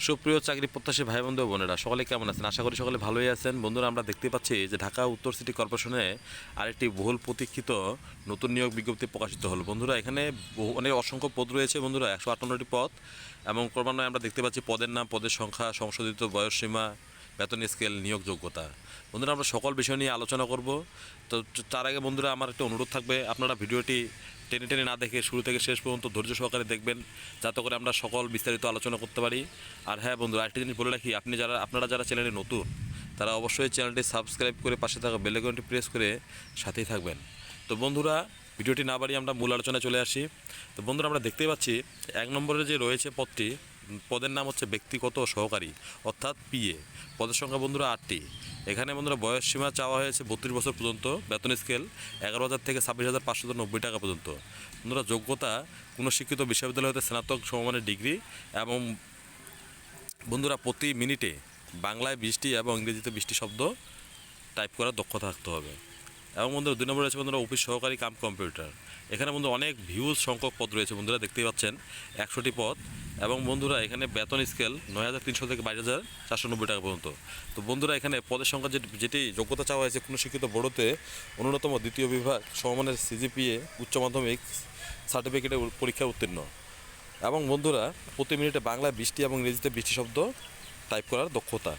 সুপ্রিয় চাকরি প্রত্যাশী ভাই বন্ধু বোনেরা, সকলে কেমন আছেন? আশা করি সকলে ভালোই আছেন। বন্ধুরা, আমরা দেখতে পাচ্ছি যে ঢাকা উত্তর সিটি কর্পোরেশনে আরেকটি বহুল প্রতীক্ষিত নতুন নিয়োগ বিজ্ঞপ্তি প্রকাশিত হলো। বন্ধুরা, এখানে বহু- অনেক অসংখ্য পদ রয়েছে বন্ধুরা, একশো আটান্নটি পদ এবং ক্রমান্বয়ে আমরা দেখতে পাচ্ছি পদের নাম, পদের সংখ্যা, সংশোধিত বয়সসীমা, বেতন স্কেল, নিয়োগ যোগ্যতা। বন্ধুরা, আমরা সকল বিষয় নিয়ে আলোচনা করব। তো, তার আগে বন্ধুরা, আমার একটা অনুরোধ থাকবে, আপনারা ভিডিওটি টেনে টেনে না দেখে শুরু থেকে শেষ পর্যন্ত ধৈর্য সহকারে দেখবেন যাতে করে আমরা সকল বিস্তারিত আলোচনা করতে পারি। আর হ্যাঁ বন্ধু আরেকটি জিনিস বলে রাখি আপনি যারা আপনারা যারা চ্যানেলে নতুন তারা অবশ্যই চ্যানেলটি সাবস্ক্রাইব করে পাশে থাকা বেলেগনটি প্রেস করে সাথেই থাকবেন। তো বন্ধুরা ভিডিওটি না বাড়িয়ে আমরা মূল আলোচনায় চলে আসি। তো বন্ধুরা আমরা দেখতেই পাচ্ছি এক নম্বরে যে রয়েছে উম, পদের নাম হচ্ছে ব্যক্তিগত সহকারী, অর্থাৎ পিএ। পদের সংখ্যা বন্ধুরা আটটি। এখানে বন্ধুরা বয়স সীমা চাওয়া হয়েছে বত্রিশ বছর পর্যন্ত, বেতন স্কেল এগারো হাজার থেকে ছাব্বিশ হাজার পাঁচশো নব্বই টাকা পর্যন্ত। বন্ধুরা যোগ্যতা, কোনো শিক্ষিত বিশ্ববিদ্যালয় হতে স্নাতক সমমানের ডিগ্রি এবং বন্ধুরা প্রতি মিনিটে বাংলায় বৃষ্টি এবং ইংরেজিতে বৃষ্টি শব্দ টাইপ করার দক্ষতা থাকতে হবে। এবং বন্ধুরা, দুই নম্বর রয়েছে বন্ধুরা অফিস সহকারী কাম কম্পিউটার। এখানে বন্ধু অনেক ভিউজ সংখ্যক পদ রয়েছে বন্ধুরা, দেখতেই পাচ্ছেন, একশোটি পদ। এবং বন্ধুরা, এখানে বেতন স্কেল নয় হাজার তিনশো থেকে বাইশ হাজার চারশো নব্বই টাকা পর্যন্ত। তো বন্ধুরা, এখানে পদের সংখ্যা যেটি যোগ্যতা চাওয়া হয়েছে কোনো শিক্ষিত বোর্ডতে অন্যতম দ্বিতীয় বিভাগ সমমানের সিজিপিএ উচ্চ মাধ্যমিক সার্টিফিকেটের পরীক্ষায় উত্তীর্ণ। এবং বন্ধুরা, প্রতি মিনিটে বাংলায় বৃষ্টি এবং ইংরেজিতে বৃষ্টি শব্দ টাইপ করার দক্ষতা।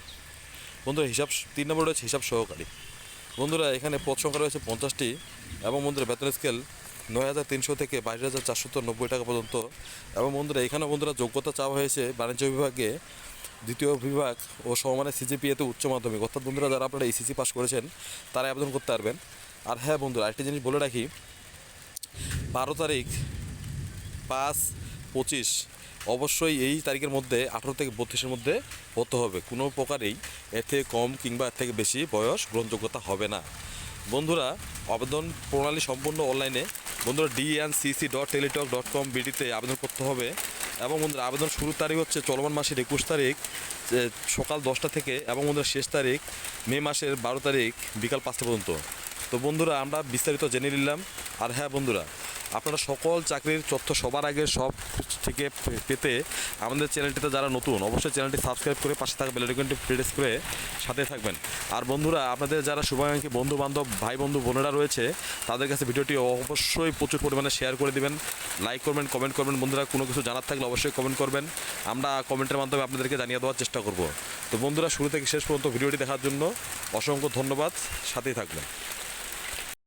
বন্ধুরা, হিসাব তিন নম্বর রয়েছে হিসাব সহকারী। বন্ধুরা, এখানে পদ সংখ্যা রয়েছে পঞ্চাশটি এবং বন্ধুরা, বেতন স্কেল নয় হাজার তিনশো থেকে বাইশ হাজার চারশো নব্বই টাকা পর্যন্ত। এবং বন্ধুরা এখানে বন্ধুরা যোগ্যতা চাওয়া হয়েছে বাণিজ্য বিভাগে, দ্বিতীয় বিভাগ ও সমমানের সিজিপিএতে উচ্চ মাধ্যমিক। অর্থাৎ বন্ধুরা, যারা আপনারা ইসিসি পাস করেছেন তারা আবেদন করতে পারবেন। আর হ্যাঁ বন্ধুরা, আরেকটি জিনিস বলে রাখি, বারো তারিখ পাঁচ পঁচিশ অবশ্যই এই তারিখের মধ্যে, আঠেরো থেকে বত্রিশের মধ্যে হতে হবে। কোনো প্রকারেই এর থেকে কম কিংবা এর থেকে বেশি বয়স গ্রহণযোগ্যতা হবে না। বন্ধুরা, আবেদন প্রণালী সম্পূর্ণ অনলাইনে। বন্ধুরা DNCC dot Teletalk dot com বিডিতে আবেদন করতে হবে। এবং বন্ধুরা, আবেদন শুরুর তারিখ হচ্ছে চলমান মাসের একুশ তারিখ সকাল দশটা থেকে এবং বন্ধুরা, শেষ তারিখ মে মাসের বারো তারিখ বিকাল পাঁচটা পর্যন্ত। তো বন্ধুরা, আমরা বিস্তারিত জেনে নিলাম। আর হ্যাঁ বন্ধুরা আপনারা সকল চাকরির তথ্য সবার আগে সব থেকে পেতে আমাদের চ্যানেলটিতে যারা নতুন, অবশ্যই চ্যানেলটি সাবস্ক্রাইব করে পাশে থাকা বেলাইকনটি প্রেস করে সাথে থাকবেন। আর বন্ধুরা, আপনাদের যারা শুভাকাঙ্ক্ষী বন্ধু বান্ধব ভাই বন্ধু বোনেরা রয়েছে, তাদের কাছে ভিডিওটি অবশ্যই প্রচুর পরিমাণে শেয়ার করে দিবেন। লাইক করবেন কমেন্ট করবেন। বন্ধুরা, কোনো কিছু জানার থাকলে অবশ্যই কমেন্ট করবেন। আমরা কমেন্টের মাধ্যমে আপনাদেরকে জানিয়ে দেওয়ার চেষ্টা করব। তো বন্ধুরা, শুরু থেকে শেষ পর্যন্ত ভিডিওটি দেখার জন্য অসংখ্য ধন্যবাদ। সাথেই থাকবেন।